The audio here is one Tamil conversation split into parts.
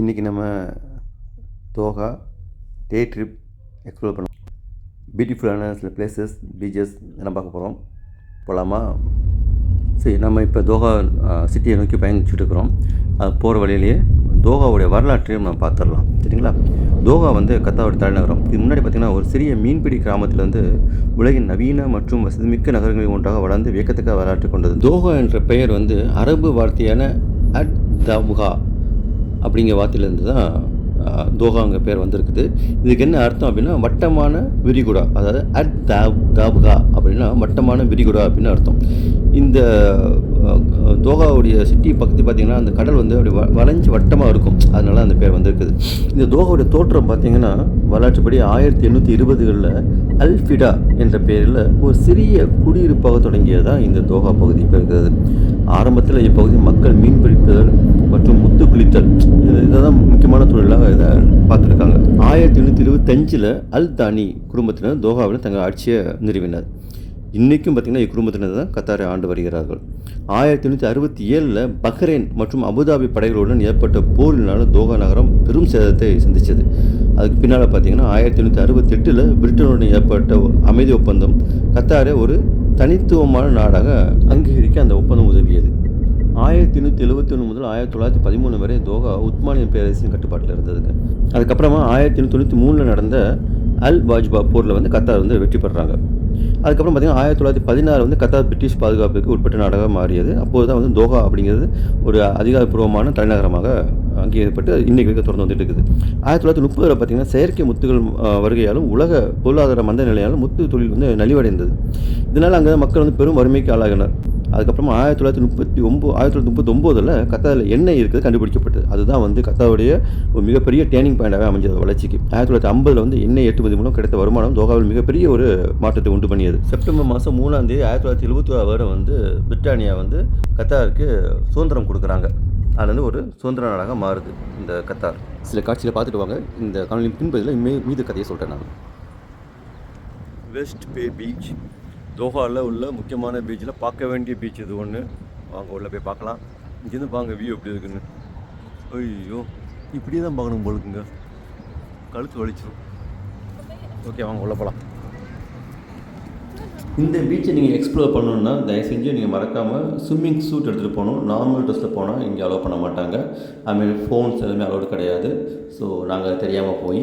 இன்றைக்கி நம்ம தோகா டே ட்ரிப் எக்ஸ்ப்ளோர் பண்ணோம் பியூட்டிஃபுல்லான சில பிளேசஸ் பீச்சஸ் எல்லாம் பார்க்க போகிறோம் போகலாமா சரி நம்ம இப்போ தோகா சிட்டியை நோக்கி பயணிச்சுட்டு இருக்கிறோம். அது போகிற வழியிலேயே தோகாவுடைய வரலாற்றையும் நம்ம பார்த்துடலாம். சரிங்களா? தோகா வந்து கத்தாவோட தலைநகரம். இது முன்னாடி பார்த்திங்கன்னா ஒரு சிறிய மீன்பிடி கிராமத்திலிருந்து உலகின் நவீன மற்றும் வசதிமிக்க நகரங்களில் ஒன்றாக வளர்ந்து வியக்கத்தக்க வரலாற்று கொண்டது. தோகா என்ற பெயர் வந்து அரபு வார்த்தையான அட் தவுகா அப்படிங்கிற வார்த்தையிலேருந்து தான் தோகாங்க பேர் வந்திருக்குது. இதுக்கு என்ன அர்த்தம் அப்படின்னா வட்டமான விரிகுடா அதாவது அட் தாப் தாப்கா அப்படின்னா வட்டமான விரிகுடா அப்படின்னு அர்த்தம். இந்த தோகாவுடைய சிட்டி பக்கத்து பார்த்திங்கன்னா அந்த கடல் வந்து அப்படி வ வளைஞ்சு வட்டமாக இருக்கும். அதனால அந்த பேர் வந்திருக்குது. இந்த தோகாவுடைய தோற்றம் பார்த்திங்கன்னா வரலாற்றுப்படி ஆயிரத்தி எண்ணூற்றி இருபதுகளில் அல்ஃபிடா என்ற பெயரில் ஒரு சிறிய குடியிருப்பாக தொடங்கியதான் இந்த தோகா பகுதி இப்போ இருக்கிறது. ஆரம்பத்தில் இப்பகுதி மக்கள் மீன் பிடிப்பதல் மற்றும் முத்து குளித்தல். இது இதுதான் முக்கியமான தொழிலாக இதை பார்த்துருக்காங்க. ஆயிரத்தி எண்ணூற்றி இருபத்தஞ்சில் அல் தானி குடும்பத்தினர் தோகாவில் தங்கள் ஆட்சியை நிறுவினர். இன்றைக்கும் பார்த்திங்கன்னா இக்குடும்பத்தினர் தான் கத்தாரை ஆண்டு வருகிறார்கள். ஆயிரத்தி எண்ணூற்றி அறுபத்தி ஏழில் பஹ்ரைன் மற்றும் அபுதாபி படைகளுடன் ஏற்பட்ட போரினால தோகா நகரம் பெரும் சேதத்தை சந்தித்தது அதுக்கு பின்னால் பார்த்தீங்கன்னா ஆயிரத்தி எண்ணூற்றி அறுபத்தெட்டில் பிரிட்டனுடன் ஏற்பட்ட அமைதி ஒப்பந்தம் கத்தாரை ஒரு தனித்துவமான நாடாக அங்கீகரிக்க அந்த ஒப்பந்தம் உதவியது. ஆயிரத்தி எண்ணூற்றி எழுபத்தி ஒன்று முதல் ஆயிரத்தி தொள்ளாயிரத்தி பதிமூணு வரை தோகா உத்மானிய பேரரசின் கட்டுப்பாட்டில் இருந்ததுங்க. அதுக்கப்புறமா ஆயிரத்தி எண்ணூற்றி தொண்ணூற்றி மூணில் நடந்த அல் பாஜ்பா போரில் வந்து கத்தார் வந்து வெற்றி பெறுறாங்க. அதுக்கப்புறம் பார்த்திங்கன்னா ஆயிரத்தி தொள்ளாயிரத்தி பதினாறு வந்து கத்தார் பிரிட்டிஷ் பாதுகாப்புக்கு உட்பட்ட நாடாக மாறியது. அப்போது தான் வந்து தோஹா அப்படிங்கிறது ஒரு அதிகாரப்பூர்வமான தலைநகரமாக அங்கீகரிக்கப்பட்டு இன்றைக்கு வரைக்கும் தொடர்ந்து வந்துட்டு இருக்குது. ஆயிரத்தி தொள்ளாயிரத்தி முப்பதில் பார்த்திங்கன்னா செயற்கை முத்துகள் வருகையாலும் உலக பொருளாதார மந்த நிலையாலும் முத்து தொழில் வந்து நலிவடைந்தது. இதனால் அங்கே மக்கள் வந்து பெரும் வறுமைக்கு ஆளாகினர். அதுக்கப்புறமா ஆயிரத்தி தொள்ளாயிரத்தி முப்பத்தி ஒம்பது ஆயிரத்தி தொள்ளாயிரத்தி முப்பத்தொம்போதில் கத்தாரில் எண்ணெய் இருக்கிறது கண்டுபிடிக்கப்பட்டது. அதுதான் வந்து கத்தாருடைய ஒரு மிகப்பெரிய டேர்னிங் பாயிண்டாகவே அமைஞ்சது வளர்ச்சிக்கு. ஆயிரத்தி தொள்ளாயிரத்தி ஐம்பதில் வந்து எண்ணெய் ஏற்றுமதி மூலம் கிடைத்த வருமானம் தோகாவில் மிகப்பெரிய ஒரு மாற்றத்தை உண்டு பண்ணியது. செப்டம்பர் மாதம் மூணாம் தேதி ஆயிரத்தி தொள்ளாயிரத்தி எழுபத்தி வருடம் வந்து பிரிட்டானியா வந்து கத்தாருக்கு சுதந்திரம் கொடுக்குறாங்க. அதுல இருந்து ஒரு சுதந்திர நாடாக மாறுது இந்த கத்தார். சில காட்சியில் பார்த்துட்டு வாங்க. இந்த காணொலியின் பின்பதில் மீது கதையை சொல்கிறேன் நான். வெஸ்ட் பே பீச் தோஹாவில் உள்ள முக்கியமான பீச்சில் பார்க்க வேண்டிய பீச் இது ஒன்று வாங்க உள்ளே போய் பார்க்கலாம். இங்கேருந்து பாங்க வியூ எப்படி இருக்குன்னு. ஐயோ இப்படியே தான் பார்க்கணும் போலுக்குங்க கழுத்து வலிச்சிடும் ஓகே வாங்க உள்ளே போகலாம் இந்த பீச்சை நீங்கள் எக்ஸ்ப்ளோர் பண்ணணுன்னா தயவு செஞ்சு நீங்கள் மறக்காமல் ஸ்விம்மிங் சூட் எடுத்துகிட்டு போகணும். நார்மல் ட்ரெஸ்ஸில் போனால் இங்கே அலோவ் பண்ண மாட்டாங்க. அதுமாரி ஃபோன்ஸ் எதுவுமே அலோடு கிடையாது. ஸோ நாங்கள் தெரியாமல் போய்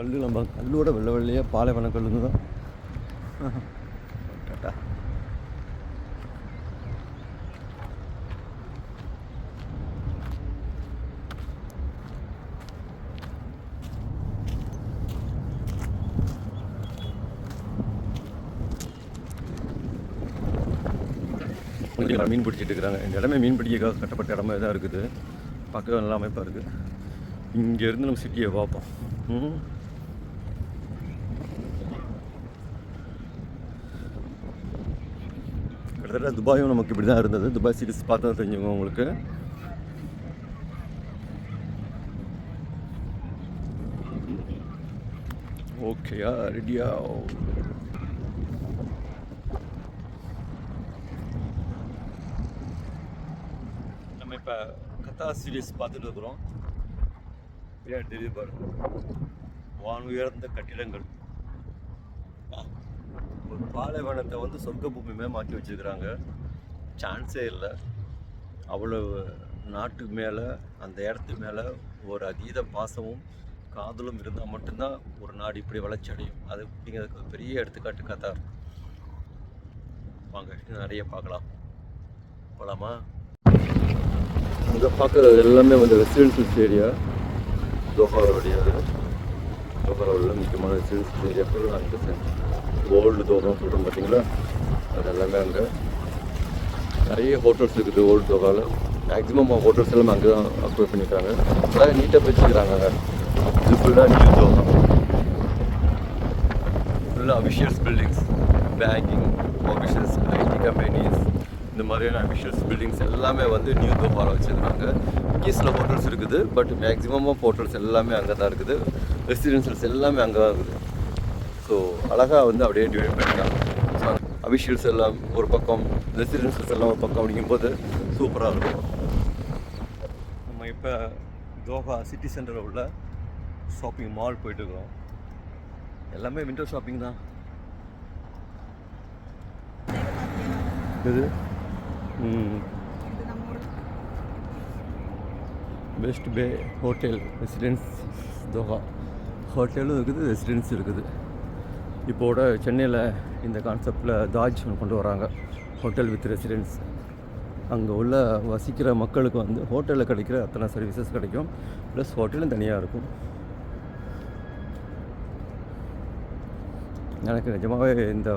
கல் நம்ம கல்லோட வெள்ளை வெள்ளையாக பாலைவன கல்லுங்க தான் டாட்டா மீன் பிடிச்சிட்டு இருக்கிறாங்க. இந்த இடமே மீன் பிடிக்க கட்டப்பட்ட இடமே தான் இருக்குது. பார்க்க நல்ல அமைப்பாக இருக்குது இங்கேருந்து நம்ம சிட்டியை பார்ப்போம். கிட்டத்தட்ட துபாயும் நமக்கு இப்படி தான் இருந்தது. துபாய் சிட்டிஸ் பார்த்தா தெரிஞ்சுங்க உங்களுக்கு. ஓகேயா ரெடியா நம்ம இப்போ கத்தா சீரிஸ் பார்த்துட்டு இருக்கிறோம். பின்னாடி தெரியுது பாருங்கள் வான் உயர்ந்த கட்டிடங்கள். பாலைவனத்தை வந்து சொர்க்க பூமியுமே மாற்றி வச்சிருக்கிறாங்க. சான்ஸே இல்லை. அவ்வளவு நாட்டு மேலே அந்த இடத்து மேலே ஒரு அதீத பாசமும் காதலும் இருந்தால் மட்டும்தான் ஒரு நாடு இப்படி வளர்ச்சி அடையும். அது அப்படிங்கிறதுக்கு ஒரு பெரிய எடுத்துக்காட்டு கத்தார் வாங்க நிறைய பார்க்கலாம். போகலாமா இங்கே பார்க்குறது எல்லாமே வந்து ரெசிடென்சியல் ஏரியா தோஹாவுடைய பரவாயில்ல முக்கியமான சிறு ஏரியாக்கள் அங்கே ஓல்டு தோஹா சொல்கிறோம் பார்த்தீங்களா அது எல்லாமே அங்கே நிறைய ஹோட்டல்ஸ் இருக்குது ஓல்டு தோகாவில் மேக்ஸிமம் ஹோட்டல்ஸ் எல்லாமே அங்கே தான் அப்ளை பண்ணிக்கிறாங்க. நல்லா நீட்டாக வச்சுக்கிறாங்க அங்கே. இது ஃபுல்லாக நியூ தோகா ஃபுல்லாக officials buildings banking officials IT companies இந்த மாதிரியான அஃபிஷியல்ஸ் பில்டிங்ஸ் எல்லாமே வந்து நியூ தோஹாவில் வச்சுருக்காங்க. இங்கே சில ஹோட்டல்ஸ் இருக்குது பட் மேக்ஸிமம் ஹோட்டல்ஸ் எல்லாமே அங்கே தான் இருக்குது. ரெசிடென்சியல்ஸ் எல்லாமே அங்கே தான் இருக்குது. ஸோ அழகாக வந்து அப்படியே டிவைட் பண்ணிக்கலாம். ஸோ அபிஷியல்ஸ் எல்லாம் ஒரு பக்கம் ரெசிடென்சியல்ஸ் எல்லாம் ஒரு பக்கம் அப்படிங்கும்போது சூப்பராக இருக்கும். நம்ம இப்போ தோஹா சிட்டி சென்டரில் உள்ள ஷாப்பிங் மால் போயிட்டுருக்குறோம் எல்லாமே விண்டோ ஷாப்பிங் தான். இது best bay hotel residence Doha ஹோட்டலும் இருக்குது ரெசிடென்ஸும் இருக்குது. இப்போட சென்னையில் இந்த கான்செப்டில் தாஜ் ஒன்று கொண்டு வராங்க. ஹோட்டல் வித் ரெசிடென்ஸ் அங்கே உள்ள வசிக்கிற மக்களுக்கு வந்து ஹோட்டலில் கிடைக்கிற அத்தனை சர்வீசஸ் கிடைக்கும். ப்ளஸ் ஹோட்டலும் தனியாக இருக்கும். எனக்கு நிஜமாகவே இந்த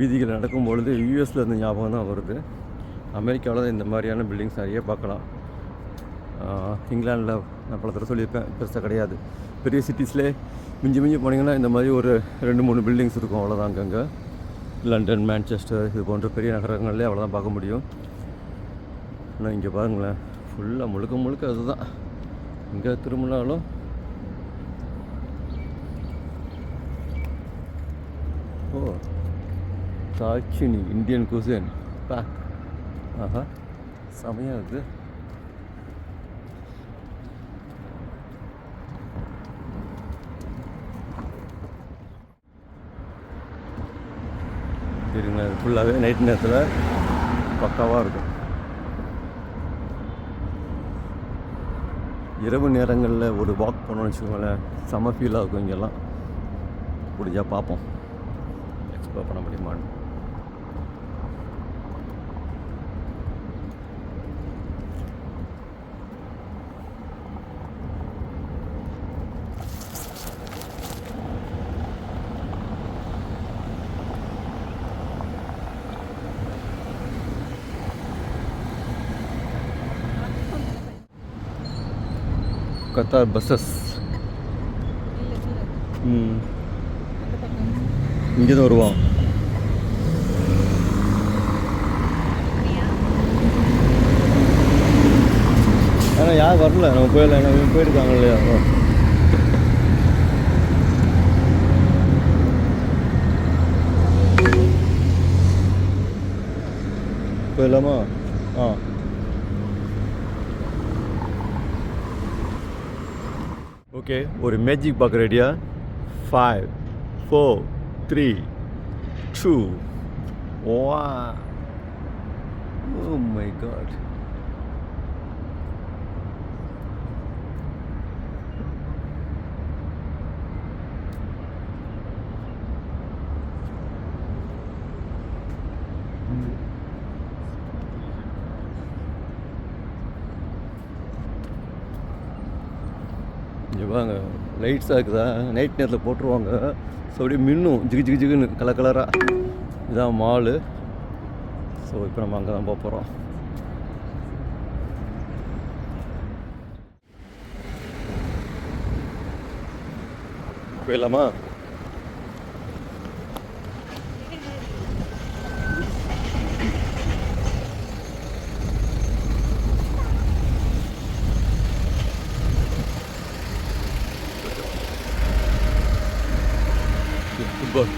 வீதிகள் நடக்கும் பொழுது யூஎஸில் இருந்து ஞாபகம் தான் வருது. அமெரிக்காவில் தான் இந்த மாதிரியான பில்டிங்ஸ் நிறைய பார்க்கலாம். இங்கிலாண்டில் நான் பல தடவை சொல்லியிருப்பேன் பெருசாக கிடையாது. பெரிய சிட்டிஸ்லே மிஞ்சி மிஞ்சி போனீங்கன்னா இந்த மாதிரி ஒரு ரெண்டு மூணு பில்டிங்ஸ் இருக்கும். அவ்வளோதான் அங்கங்கே லண்டன் மேன்செஸ்டர் இது போன்ற பெரிய நகரங்கள்லேயே அவ்வளோதான் பார்க்க முடியும். ஆனால் இங்கே பாருங்களேன் ஃபுல்லாக முழுக்க முழுக்க அதுதான். இங்கே திரும்பினாலும் ஓ தாட்சினி இந்தியன் குசேன் பா. ஆஹா செமையாக இருக்குது இருங்க ஃபுல்லாகவே நைட் நேரத்தில் பக்காவாக இருக்கும். இரவு நேரங்களில் ஒரு வாக் பண்ணோம்னு வச்சுக்கோங்களேன் செம ஃபீலாக இருக்கும் இங்கெல்லாம். முடிஞ்சா பார்ப்போம். எக்ஸ்ப்ளோர் பண்ண முடியுமான்னு. கத்தார் பஸ்ஸஸ் ம் இங்கே தான் வருவான். ஆனால் யார் வரல. நம்ம போயிடல ஏன்னா போயிருக்காங்க இல்லையா? போயிடலாமா? ஆ. ஓகே. ஒரு மேஜிக் பார்க்க ரெடியா five four three two oh my god வாங்க லைட்ஸாக இருக்குதா? நைட் நேரத்தில் போட்டுருவாங்க. ஸோ அப்படியே மின்னும். ஜிகு ஜிகு ஜிகுன்னு கலர் கலராக இதான் மாலு ஸோ இப்போ நம்ம அங்கே தான் போக போகிறோம் போயிடலாமா? ஃபுட்பால்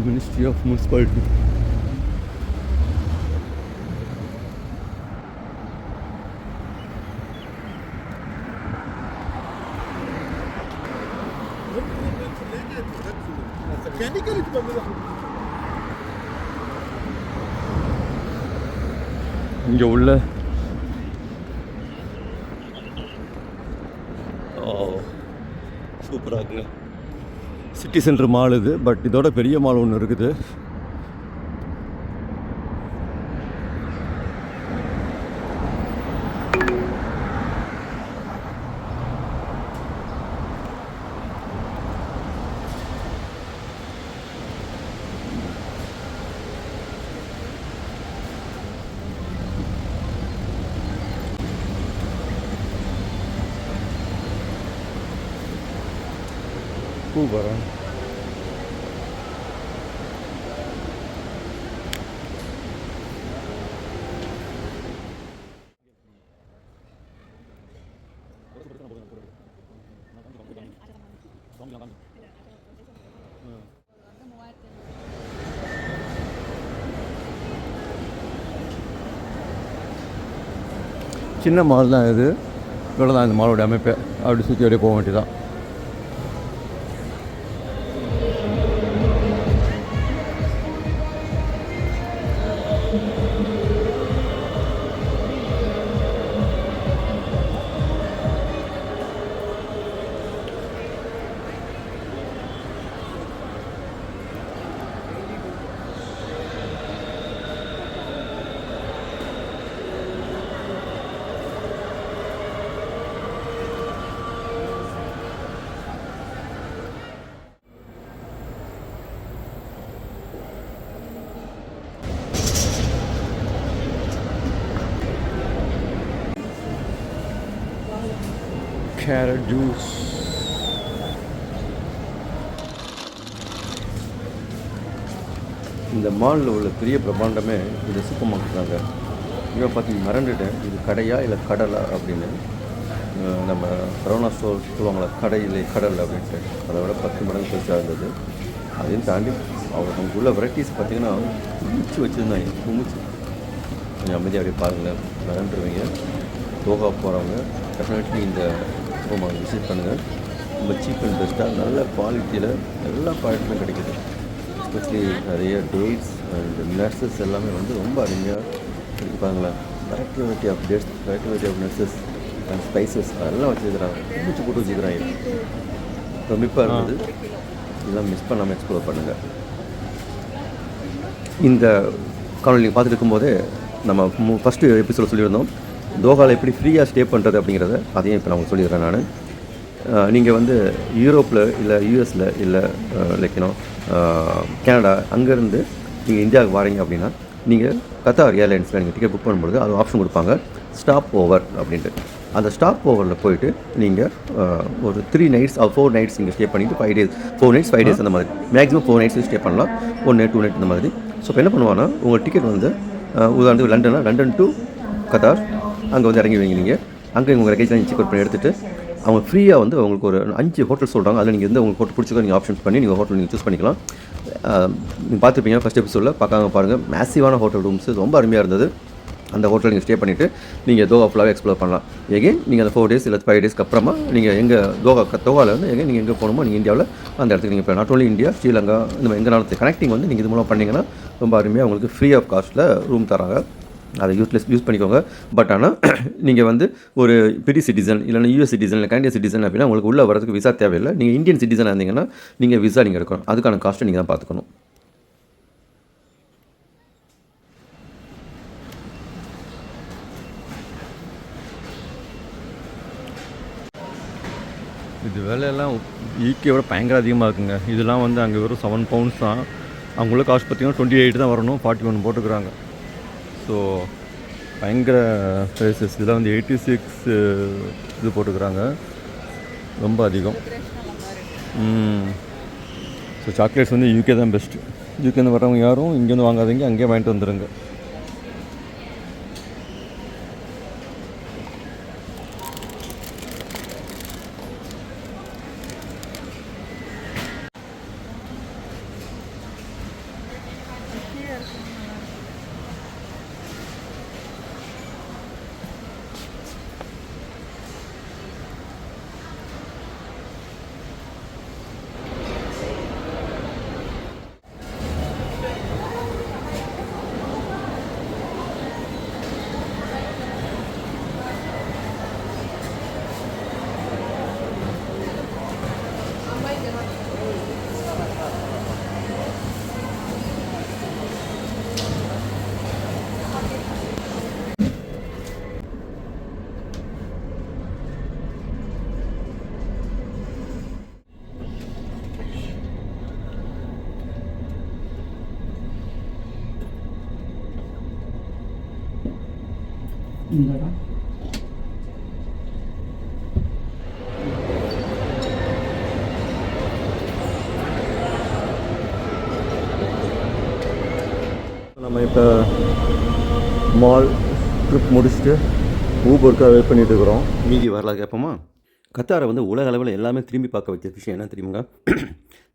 மினிஸ்ட்ரி ஆஃப் முனிசிபாலிட்டி இங்கே உள்ள சூப்பராக இருக்குங்க. சிட்டி சென்டர் மால் இது பட் இதோட பெரிய மால் ஒன்று இருக்குது. பூ சின்ன மால் தான் இது. இவ்வளோ தான் இந்த மாலோட அமைப்பு. அப்படி சுற்றி அப்படியே போக வேண்டியதான் கேரட் ஜூஸ் இந்த மாலில் உள்ள பெரிய பிரம்மாண்டமே இது சூப்பர் மார்க்கெட் தாங்க இவன் பார்த்து மறந்துட்டேன். இது கடையா இல்லை கடலா அப்படின்னு நம்ம கரோனா ஸ்டோர் சொல்லுவாங்களா கடை இல்லை கடல் அப்படின்ட்டு. அதை விட பத்து மடங்கு பெருசாக இருந்தது. அதையும் தாண்டி அவங்க உள்ள வெரைட்டிஸ் பார்த்தீங்கன்னா குமிச்சு வச்சுருந்தாங்க. குமிச்சு கொஞ்சம் அமைதியாக அப்படியே பாருங்களேன். மறந்துடுவீங்க யோகா போகிறவங்க டெஃபினெட்லி இந்த மார்க்கெட் விசிட் பண்ணுங்கள் ரொம்ப சீப் அண்ட் பெஸ்ட்டாக நல்ல குவாலிட்டியில் எல்லா ப்ராடக்ட்டுமே கிடைக்குது. எஸ்பெஷலி நிறைய டேட்ஸ் அண்ட் நர்சஸ் எல்லாமே வந்து ரொம்ப அருமையாக இருக்கு பாருங்களேன் variety variety of dates variety variety of nuts and spices அதெல்லாம் வச்சுருக்கிறாங்க. குமிச்சு போட்டு வச்சுக்கிறாங்க பிரமிப்பாக இருந்தது இதெல்லாம் மிஸ் பண்ணாமல் எக்ஸ்ப்ளோர் பண்ணுங்கள் இந்த காணொலி பார்த்துட்டு இருக்கும்போதே நம்ம ஃபஸ்ட்டு எபிசோட சொல்லியிருந்தோம். தோஹாவில் எப்படி ஃப்ரீயாக ஸ்டே பண்ணுறது அப்படிங்கிறத அதையும் இப்போ நான் உங்களுக்கு சொல்லிடுறேன் நான். நீங்கள் வந்து யூரோப்பில் இல்லை யூஎஸில் இல்லை லைக் யூனோ கனடா அங்கேருந்து நீங்கள் இந்தியாவுக்கு வரீங்க அப்படின்னா நீங்கள் கத்தார் ஏர்லைன்ஸில் நீங்கள் டிக்கெட் புக் பண்ணும்பொழுது அது ஆப்ஷன் கொடுப்பாங்க. ஸ்டாப் ஓவர் அப்படின்ட்டு. அந்த ஸ்டாப் ஓவரில் போயிட்டு நீங்கள் ஒரு த்ரீ நைட்ஸ் ஃபோர் நைட்ஸ் நீங்கள் ஸ்டே பண்ணிவிட்டு five days four nights five days அந்த மாதிரி. மேக்ஸிமம் ஃபோர் நைட்ஸ் ஸ்டே பண்ணலாம். ஒன் நைட் டூ நைட் இந்த மாதிரி. ஸோ இப்போ என்ன பண்ணுவாங்கன்னா உங்கள் டிக்கெட் வந்து உதாரணத்துக்கு லண்டனா? London to Qatar. அங்கே வந்து இறங்கி வைங்க நீங்கள் அங்கே உங்கள் லக்கேஜ்லாம் செக் அவுட் பண்ணி எடுத்துகிட்டு அவங்க ஃப்ரீயாக வந்து உங்களுக்கு ஒரு அஞ்சு ஹோட்டல் சொல்கிறாங்க அதில் நீங்கள் வந்து உங்களுக்கு ஹோட்டல் பிடிச்சிக்கோ நீங்கள் ஆப்ஷன்ஸ் பண்ணி நீங்கள் ஹோட்டல் நீங்கள் சூஸ் பண்ணிக்கலாம். நீங்கள் பார்த்துருப்பீங்க ஃபஸ்ட் எபிசோடில் பார்க்காம பாருங்கள் மேசிவான ஹோட்டல் ரூம்ஸ் ரொம்ப அருமையாக இருந்தது. அந்த ஹோட்டல் நீங்கள் ஸ்டே பண்ணிவிட்டு நீங்கள் தோகா ஃபுல்லாகவே எக்ஸ்ப்ளோர் பண்ணலாம். எகைன் நீங்கள் அந்த ஃபோர் டேஸ் இல்லை ஃபைவ் டேஸ்க்கு அப்புறமா நீங்கள் எங்கள் தோகா தோகாவில் வந்து எங்கே நீங்கள் எங்கே போகணுமோ நீங்கள் இந்தியாவில் அந்த இடத்துக்கு நீங்கள் நாட் ஓன்லி இந்தியா ஸ்ரீலங்கா இந்த மாதிரி எங்கே நாளத்து கனெக்டிங் வந்து நீங்கள் இது மூலம் பண்ணிங்கன்னா ரொம்ப அருமையாக உங்களுக்கு ஃப்ரீ ஆஃப் காஸ்ட்டில் ரூம் தராங்க. அதை யூஸ்லெஸ் யூஸ் பண்ணிக்கோங்க. பட் ஆனால் நீங்கள் வந்து ஒரு பெரிய சிட்டிசன் இல்லைனா யூஎஸ் சிட்டிசன் இல்லை கனடியன் சிட்டிசன் அப்படின்னா உங்களுக்கு உள்ளே வரதுக்கு விசா தேவையில்லை. நீங்கள் இந்தியன் சிட்டிசனாக இருந்தீங்கன்னா நீங்கள் விசா நீங்கள் எடுக்கணும். அதுக்கான காஸ்ட்டை நீங்கள் தான் பார்த்துக்கணும். இது விலையெல்லாம் ஈக்கை விட பயங்கர அதிகமாக இருக்குங்க. இதெல்லாம் வந்து அங்கே வெறும் செவன் பவுண்ட்ஸ் தான். அவங்களும் காஸ்ட் பார்த்தீங்கன்னா டுவெண்ட்டி எயிட் தான் வரணும். ஃபார்ட்டி ஒன் போட்டுக்கிறாங்க. ஸோ பயங்கர ப்ரைஸஸ் இதெல்லாம் வந்து எயிட்டி சிக்ஸ் uh, இது போட்டுக்கிறாங்க. ரொம்ப அதிகம். ஸோ சாக்லேட்ஸ் வந்து யூகே தான் பெஸ்ட்டு யூகேந்து வரவங்க யாரும் இங்கேருந்து வாங்காதீங்க அங்கேயே வாங்கிட்டு வந்துடுங்க நம்ம இப்போ மால் ட்ரிப் முடிச்சுட்டு ஊபருக்காக வெயிட் பண்ணிட்டு இருக்கிறோம். மீதி வரல கேட்போமா? கத்தாரை வந்து உலக அளவில் எல்லாமே திரும்பி பார்க்க வச்ச விஷயம் என்ன தெரியுமா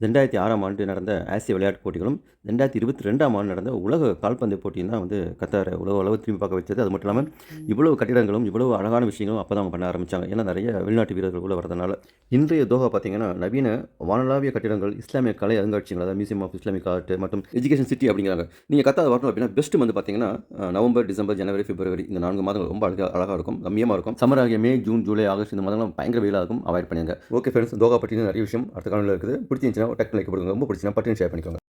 ரெண்டாயிரத்தி ஆறாம் ஆண்டு நடந்த ஆசிய விளையாட்டுப் போட்டிகளும் ரெண்டாயிரத்தி இருபத்தி ரெண்டாம் ஆண்டு நடந்த உலக கால்பந்து போட்டியும் தான் வந்து கத்தாரை உலக அளவு திரும்பி பார்க்க வச்சது அது மட்டும் இல்லாமல் இவ்வளவு கட்டிடங்களும் இவ்வளவு அழகான விஷயங்களும் அப்போ தான் அவங்க பண்ண ஆரம்பித்தாங்க ஏன்னா நிறைய வெளிநாட்டு வீரர்கள் உள்ள வரதுனால இன்றைய தோகா பார்த்தீங்கன்னா நவீன வானளாவிய கட்டிடங்கள் இஸ்லாமிய கலை அருங்காட்சியங்கள் அதாவது மியூசியம் ஆஃப் இஸ்லாமிக் ஆர்ட் மற்றும் எஜுகேஷன் சிட்டி அப்படிங்கிறாங்க. நீங்கள் கத்தாத வரணும் அப்படின்னா பெஸ்ட் வந்து பார்த்தீங்கன்னா நவம்பர் டிசம்பர் ஜனவரி பிப்ரவரி இந்த நான்கு மாதங்கள் ரொம்ப அழகாக அழகாக இருக்கும் கம்மியமாக இருக்கும். சம்மர் ஆகிய மே ஜூன் ஜூலை ஆகஸ்ட் இந்த மாதங்களும் பயங்கர வெயிலாக இருக்கும் அவாய்ட் பண்ணுங்க ஓகே ஃப்ரெண்ட்ஸ் தோகா பற்றின நிறைய விஷயம் அடுத்த காலையில் இருக்குது. பிடிச்சிருந்துச்சுன்னா டெக்னிக் லைக் ரொம்ப பிடிச்சினா பட்டினு ஷேர் பண்ணிக்கோங்க.